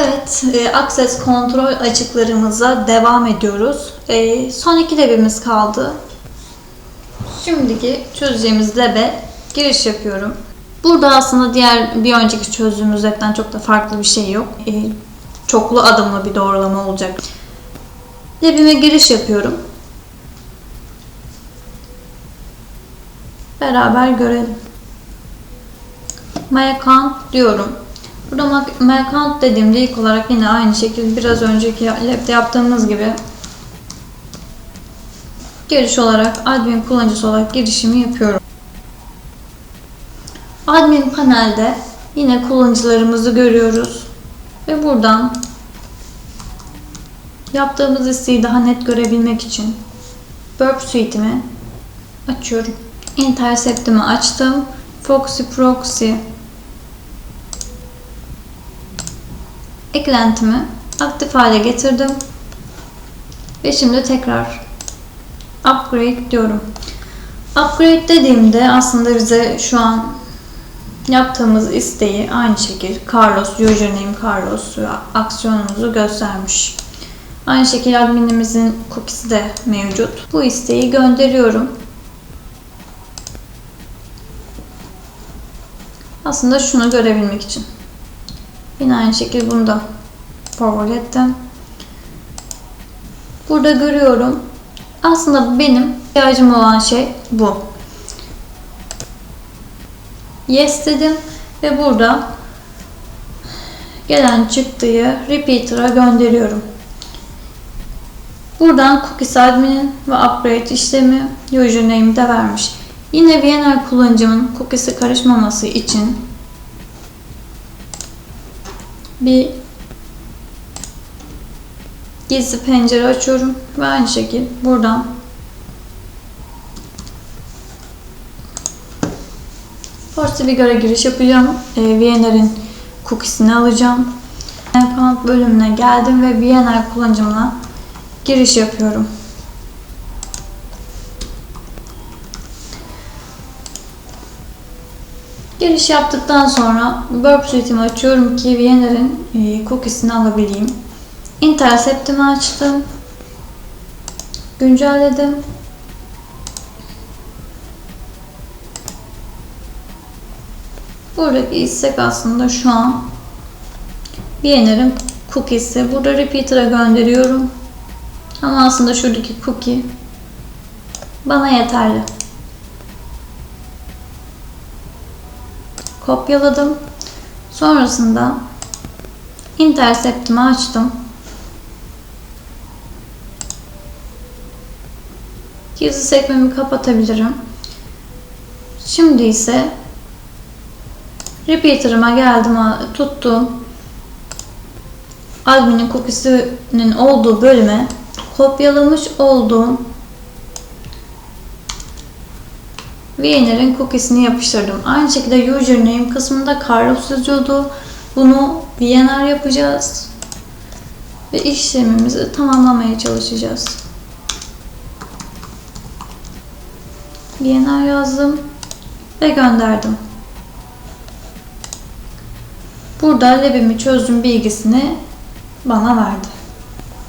Evet, e, Access kontrol açıklarımıza devam ediyoruz. E, son iki lebimiz kaldı. Şimdiki çözeceğimiz lebe giriş yapıyorum. Burada aslında diğer bir önceki çözdüğümüz lebden çok da farklı bir şey yok. E, çoklu adımlı bir doğrulama olacak. Lebime giriş yapıyorum. Beraber görelim. My account diyorum. Burada account dediğimde ilk olarak yine aynı şekilde biraz önceki lab'de yaptığımız gibi giriş olarak admin kullanıcısı olarak girişimi yapıyorum. Admin panelde yine kullanıcılarımızı görüyoruz ve buradan yaptığımız listeyi daha net görebilmek için Burp Suite'imi açıyorum. Intercept'imi açtım. Foxy Proxy eklentimi aktif hale getirdim. Ve şimdi tekrar upgrade diyorum. Upgrade dediğimde aslında bize şu an yaptığımız isteği aynı şekilde Carlos, username Carlos aksiyonumuzu göstermiş. Aynı şekilde adminimizin cookie'si de mevcut. Bu isteği gönderiyorum. Aslında şunu görebilmek için. Yine aynı şekilde bunu da forward ettim. Burada görüyorum. Aslında benim ihtiyacım olan şey bu. Yes dedim ve burada gelen çıktıyı repeater'a gönderiyorum. Buradan cookies admin'in ve upgrade işlemi username'i de vermiş. Yine VNR kullanıcımın cookie'si karışmaması için bir gizli pencere açıyorum ve aynı şekilde buradan ForceFigure'a giriş yapacağım. E, VNR'in cookiesini alacağım. Account bölümüne geldim ve VNR kullanıcımla giriş yapıyorum. Giriş yaptıktan sonra Burp Suite'imi açıyorum ki VNR'in e, cookiesini alabileyim. Intercept'imi açtım. Güncelledim. Buradaki istek aslında şu an VNR'in cookie'si. Burada repeater'a gönderiyorum. Ama aslında şuradaki cookie bana yeterli. Kopyaladım. Sonrasında intercept'imi açtım. Gizli sekmemi kapatabilirim. Şimdi ise repeater'ıma geldim, tuttum. Admin'in cookie'sinin olduğu bölüme kopyalamış olduğum VNR'in cookiesini yapıştırdım. Aynı şekilde username kısmında Carlos yazıyordu. Bunu VNR yapacağız. Ve işlemimizi tamamlamaya çalışacağız. VNR yazdım ve gönderdim. Burada lebimi çözdüm bilgisini bana verdi.